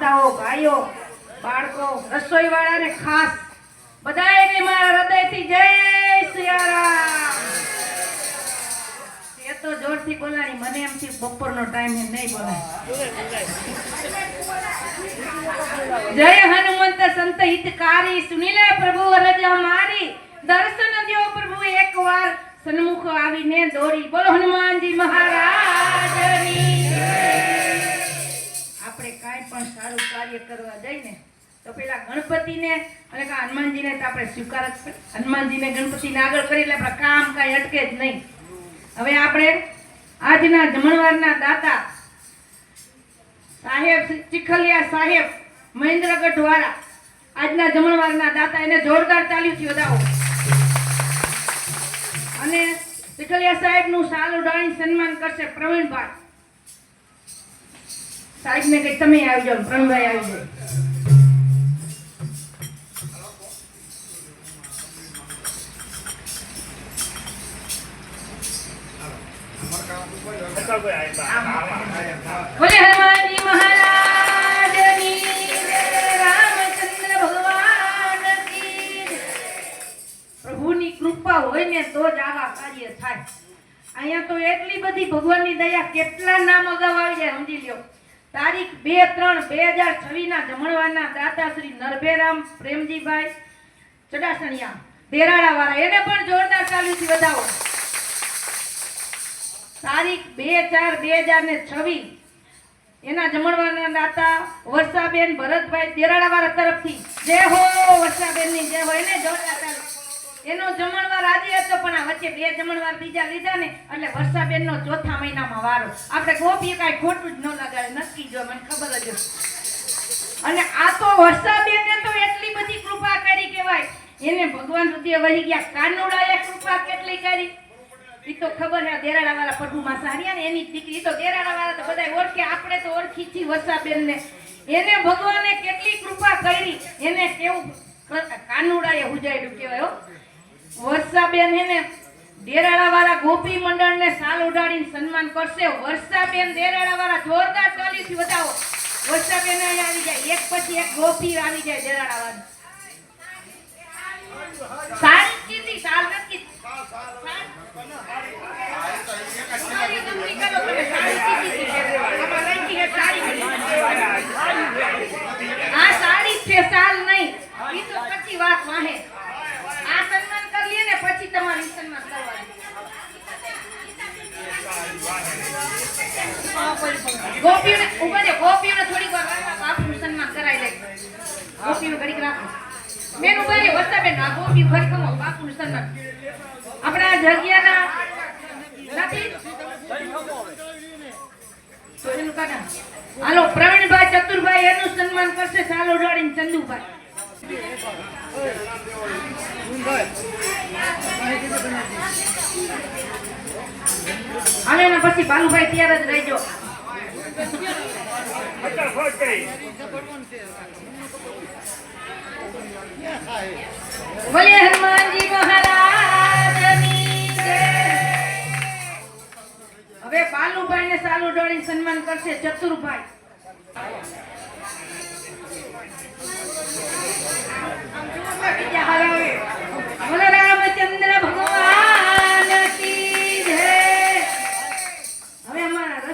માતાઓ, ભાઈઓ, બાળકો રસોઈ વાળાને ખાસ બધાયને મારા હૃદયથી જય સિયારામ. એ તો જોરથી બોલાણી, મને એમ થી બપોરનો ટાઈમ એ નહીં બોલાય. જય હનુમંત સંત હિતકારી, સુનિલે પ્રભુ રજા મારી, દર્શન દ્યો પ્રભુ એકવાર, સન્મુખ આવીને દોરી. બોલો હનુમાનજી મહારાજની કાંઈ પણ સારું કાર્ય કરવા જઈને તો પેલા ગણપતિને અને હનુમાનજીને તો આપણે સ્વીકાર જ. હનુમાનજીને ગણપતિને આગળ કરી એટલે આપણા કામ કાંઈ અટકે જ નહીં. હવે આપણે આજના જમણવારના દાતા સાહેબ ચીખલિયા સાહેબ મહેન્દ્રગઢ વાળા. આજના જમણવારના દાતા એને જોરદાર તાલીમથી વધાવો. અને ચીખલિયા સાહેબનું સાલ ઉડાડી સન્માન કરશે પ્રવીણભાઈ. સાહેબને કઈ તમે આવી જાઓ પ્રવીણભાઈ આવી જાય કૃપા હોય ને તો જ આવા કાર્ય થાય. અહીંયા તો એટલી બધી ભગવાનની દયા કેટલા નામ અગાઉ આવી જાય, સમજી લ્યો. તારીખ બે ત્રણ બે હજાર છવ્વીસના જમણવારના દાતા શ્રી નરભેરામ પ્રેમજીભાઈ ચડાસણિયા દેરાળા વાળા એને પણ જોરદાર ચાલુથી વધાવો. તારીખ બે ચાર બે હજાર ને છવ્વીસ. એના જમણવારના દાતા વર્ષાબેન ભરતભાઈ દેરાળાવાળા તરફથી. જય હો વર્ષાબેનની, જય હો. એને જોરદાર. એનો જમણવાર વચ્ચે બે જમણવાર બીજા લીધા ને, એટલે વર્ષાબેનનો ચોથા મહિનામાં વારો. આપણે ગોપીએ કાંઈ ખોટું જ ન લગાડે, નક્કી જો, મને ખબર જ અને આ તો વર્ષાબેનને તો એટલી બધી કૃપા કરી કહેવાય. એને ભગવાન સુધી વહી ગયા. કાનુડાએ કૃપા કેટલી કરી? એ તો ખબર હે દેરાડા વાળા પઢુમાં સારિયા ને એની દીકરી. તો દેરાડા વાળા તો બધાય ઓળખે, આપણે તો ઓળખી છી વર્ષાબેન ને એને ભગવાને કેટલી કૃપા કરી? એને કેવું કાનુડાએ હુજાડ્યું કહેવાય હો. વર્ષાબેન હે ને દેરાળા વાળા ગોપી મંડળ ને સાલ ઉડાડીને સન્માન કરશે. વર્ષાબેન દેરાળા વાળા જોરદાર તાલીથી બતાવો વર્ષાબેન આવી જાય. એક પછી એક ગોપી આવી જાય દેરાળા વાળા કીધી સાડી છે સાલ નહીં. એ તો પછી વાત વાહે. ગોપીઓને ઊભા ગોપીઓને થોડીક વાર રાખો, સન્માન કરાવી લે. ગોપીઓ ઘડીક રાખો. બેન ઊભા વર્ષાબેન, આ ગોપી ઘડીક ખમો, બાપુનું સન્માન. આપણા જગ્યાના. હાલો પ્રવીણભાઈ ચતુરભાઈ એનું સન્માન કરશે સાલ ઉડાડીને ચંદુભાઈ. પછી ભાનુભાઈ તૈયાર જ રહેજો. બોલે હનુમાનજી મહારાજની હવે બાલુભાઈ ને સાલુ ડોળી સન્માન કરશે ચતુરભાઈ. બોલો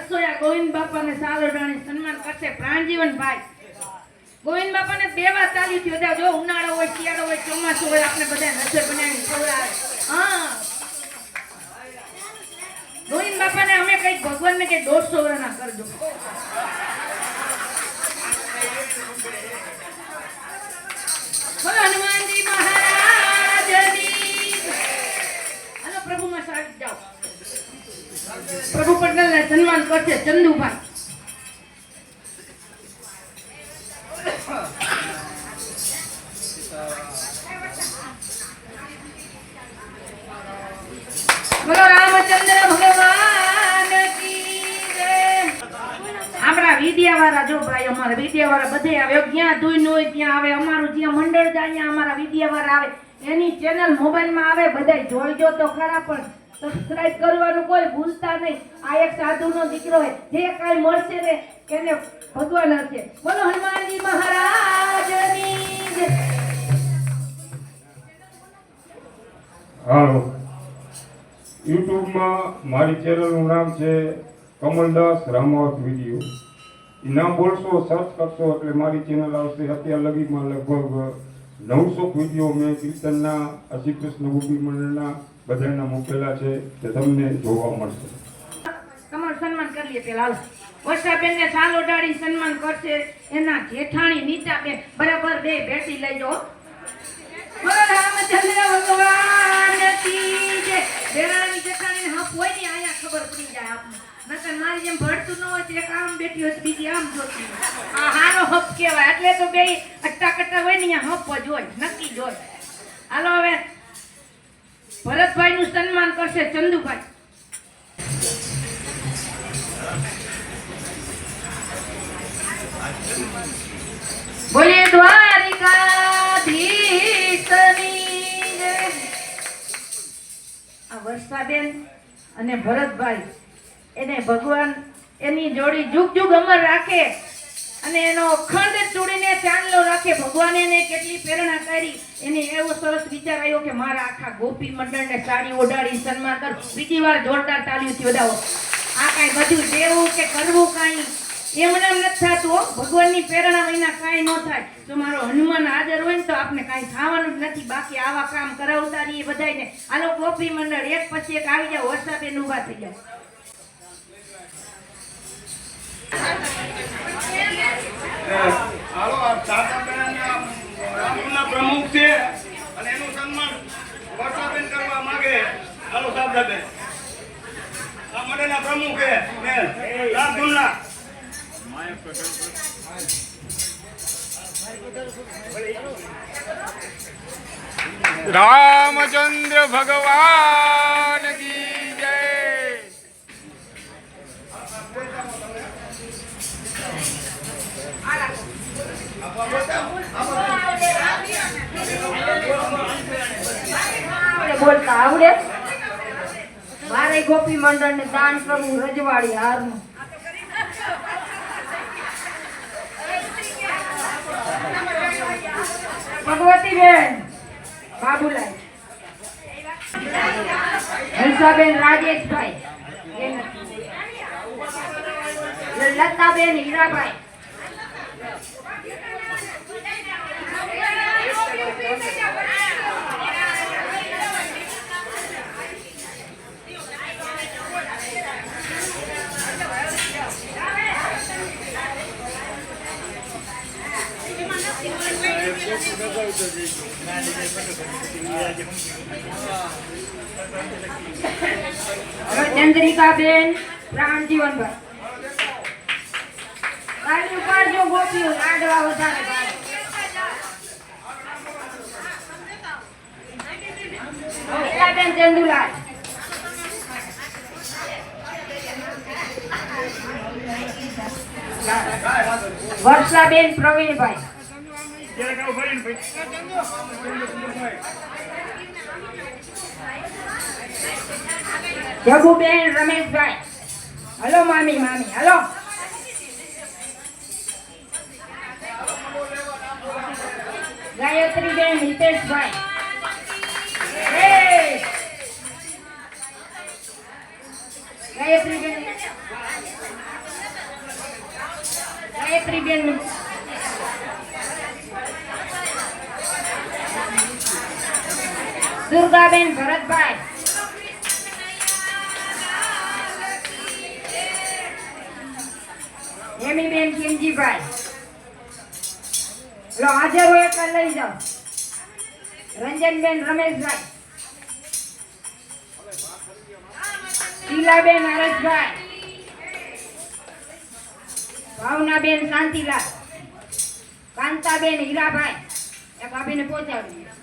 રસોયા ગોવિંદ બાપાને સાલુ ઢોળી સન્માન કરશે પ્રાણજીવનભાઈ. ગોવિંદ બાપાને દેવા ચાલ્યું બધા જો ઉનાળો હોય, શિયાળો હોય, ચોમાસું હોય, આપણે બધા રસોઈ બનાવીને ખવડાવે. હા. ગોવિંદ બાપાને અમે કંઈક ભગવાનને કઈ દોઢસો વર્ષના કરજો હનુમાનજી મહારાજ. પ્રભુમાં સારી જાઓ. પ્રભુ પટેલને સન્માન કરશે ચંદુભાઈ. આપણા વિદ્યાવાળા જો ભાઈ, અમારા વિદ્યાવાળા બધે આવે. ક્યાં ધોઈ હોય ત્યાં આવે. અમારું જ્યાં મંડળ જાય અમારા વિદ્યાવાળા આવે. એની ચેનલ મોબાઈલમાં આવે. બધાય જોઈજો તો ખરા, પણ સબસ્ક્રાઇબ કરવાનું કોઈ ભૂલતા નહીં. આ એક સાધુનો દીકરો છે. જે કાંઈ મળશે ને એને ભગવાન હશે બોલો હનુમાનજી મહારાજની હાલો. યુટ્યુબમાં મારી ચેનલનું નામ છે કમલદાસ રામાવત વીડિયો. એ નામ બોલશો, સર્ચ કરશો, એટલે મારી ચેનલ આવશે. અત્યાર લગીમાં લગભગ નવસો વીડિયો મેં કીર્તનના અશ્રી કૃષ્ણ ગોપી મંડળના બધાના મૂકેલા છે તે તમને જોવા મળશે. તમારું સન્માન કરી લે પેલા વર્ષાબેન ને સાલ ઓઢાડી સન્માન કરશે. એના જેઠાણી નીતાબેન. બરાબર બે ભેટી બોલો રામચંદ્ર ભગવાન કી જેઠાણી હા કોઈ ની આયા ખબર પડી જાય આપને નકર મારી જેમ ભળતું ન હોય એક આમ બેઠી હોય બીજી આમ જોતી આ હારો હપ કહેવાય. એટલે તો બે અટ્ટા કટ્ટા હોય ને અહીંયા હપ જ હોય. નક્કી જ હોય. હાલો હવે. ભરતભાઈ નું સન્માન કરશે ચંદુભાઈ બોલે દ્વારિકાધીશની. આ વર્ષાબેન અને ભરતભાઈ, એને ભગવાન એની જોડી જુગ જુગ અમર રાખે અને એનો અખંડ ચૂડીને ચાંદલો રાખે. ભગવાને એને કેટલી પ્રેરણા કરી એને એવો સરસ વિચાર આવ્યો કે મારા આખા ગોપી મંડળને સાડી ઓઢાડી, સન્માન કર. બીજી વાર જોરદાર તાળીઓથી વધાવો. આ કાંઈ બધું દેવું કે કરવું કાંઈ એમને એમ નથી થતું ભગવાનની પ્રેરણા વિના કાંઈ ન થાય. જો મારો હનુમાન હાજર હોય ને તો આપણે કાંઈ થવાનું નથી. બાકી આવા કામ કરાવતા રહીએ બધાયને. આલો ગોપી મંડળ, એક પછી એક આવી જાઓ. વર્ષાબેન ઊભા થઈ જાઓ પ્રમુખ છે, અને એનું સન્માન વર્ષાબેન કરવા માંગે. હાલો દાદાબેન આ પ્રમુખ છે, બેન. રામધૂનના રામચંદ્ર ભગવાન! બોલતા આવડે? મારે ગોપી મંડળને દાન કરવું રજવાડી હારનું. ભગવતીબેન, બાબુલાલ. હંસાબેન રાજેશભાઈ. લતાબેન હીરાભાઈ ચંદ્રિકાબેન પ્રાણજીવનભાઈ તારી ઉપાડજો ગોપીઓ વર્ષાબેન પ્રવીણભાઈ. જગુબેન રમેશભાઈ. હલો મામી મામી હલો. ગાયત્રીબેન હિતેશભાઈ! ગાયત્રીબેન ગાયત્રીબેન દુર્ગાબેન ભરતભાઈ. હેમીબેન કિમજીભાઈ. લો, હાજર હોય એટલે લઈ જાઓ. રંજનબેન રમેશભાઈ. શીલાબેન હરેશભાઈ. ભાવનાબેન શાંતિલાલ. કાંતાબેન હીરાભાઈ. એક આપીને પહોંચાડ્યું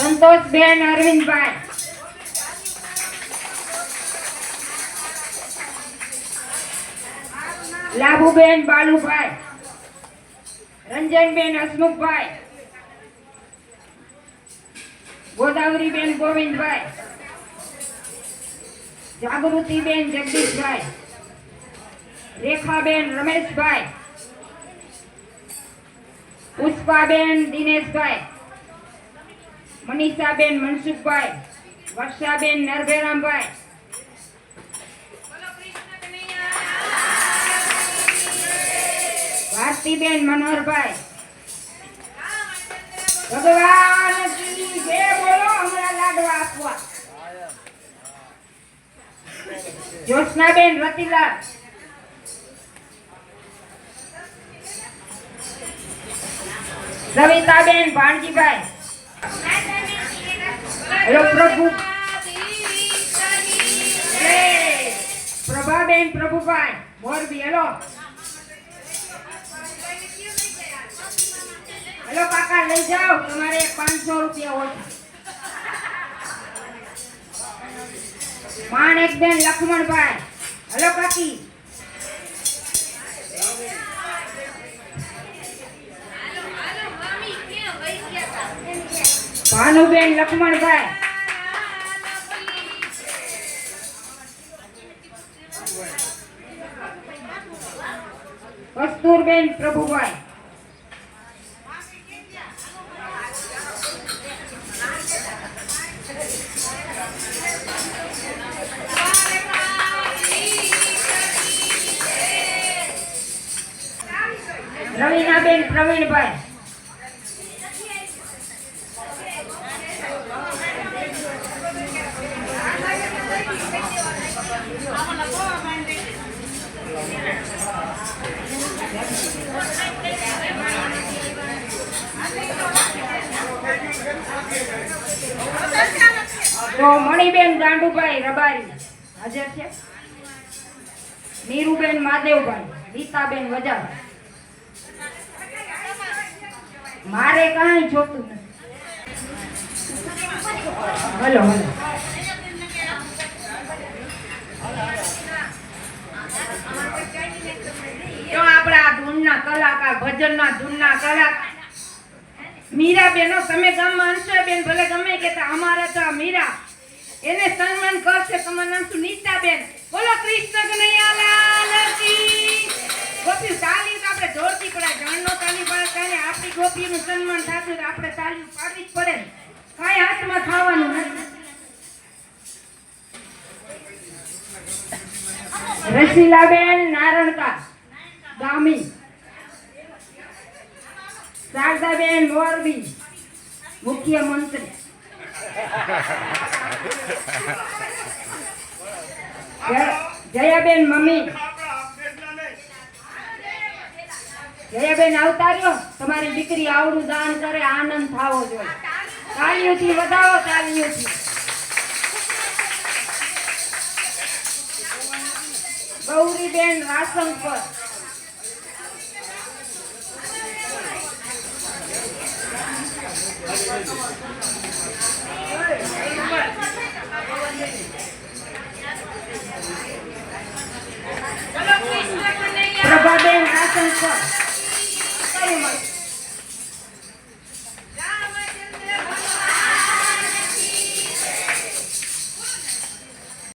સંતોષબેન અરવિંદભાઈ લાભુબેન બાલુભાઈ રંજનબેન હસમુખભાઈ ગોદાવરીબેન ગોવિંદભાઈ જાગૃતિબેન જગદીશભાઈ રેખાબેન રમેશભાઈ પુષ્પાબેન દિનેશભાઈ મનીષાબેન મનસુખભાઈ, વર્ષાબેન નરભેરામભાઈ. ભારતીબેન મનોહરભાઈ. ભગવાન જે બોલો, હમણાં લાડવા આપવા. Jyotsnaben Ratilal. Savitaben Bhanjibhai. Hello Prabhu Prabhaben Prabhubhai Morbi hello hello કાકા લઈ જાઓ તમારે પાંચસો રૂપિયા ઓછા માણેકબેન લક્ષ્મણભાઈ હેલો કાકી ભાનુબેન લક્ષ્મણભાઈ કસ્તુરબેન પ્રભુભાઈ રવીનાબેન પ્રવીણભાઈ તો મણિબેન ગાંડુભાઈ રબારી. હાજર છે? નીરુબેન માદેવભાઈ રીતાબેન વજાર મારે કાંઈ જોતું નથી. Hello hello. જો આપણા ધૂનના ભજનના ધૂનના કલાકાર. મીરા બેનો તમે ગામમાં અંશુબેન ભલે ગમે કે અમારે તો મીરા એને સન્માન કરશે તમારું નામ શું? નીતાબેન. બોલો કૃષ્ણ કનૈયાલાલ કી. ગોપી, તાલી તો આપણે જોરથી પડાય. જાણનો તાલી પાડે ત્યારે આપણી ગોપીનું સન્માન થતું તો આપણે તાલી પાડવી જ પડે. કાંઈ હાથમાં થવાનું નથી. રસીલાબેન નારણકા ગામી. શારદાબેન મોરબી. મુખ્યમંત્રી. જયાબેન મમ્મી. જયાબેન આવતા રહ્યો તમારી દીકરી આવડું દાન કરે, આનંદ થાવો જોઈએ. તાળીઓથી વધાવો, તાળીઓથી. ગૌરીબેન રાસંકર પ્રભાબેન કયું મળે?